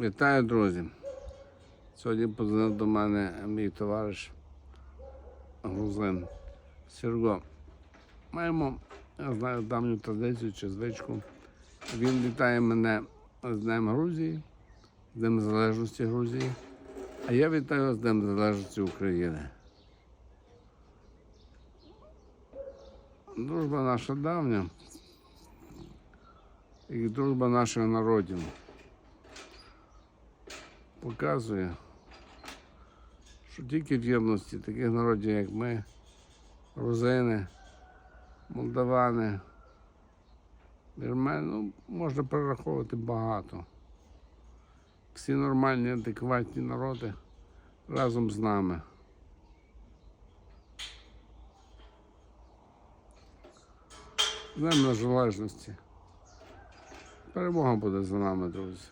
Вітаю, друзі. Сьогодні позвонив до мене мій товариш грузин Серго. Маємо, я знаю, давню традицію чи звичку. Він вітає мене з Днем Грузії, з Днем Незалежності Грузії, а я вітаю з Днем Незалежності України. Дружба наша давня і дружба наших народів показує, що тільки в єдності таких народів, як ми, грузини, молдавани, вірмени, ну, можна перераховувати багато. Всі нормальні, адекватні народи разом з нами. Днем Незалежності. Перемога буде за нами, друзі.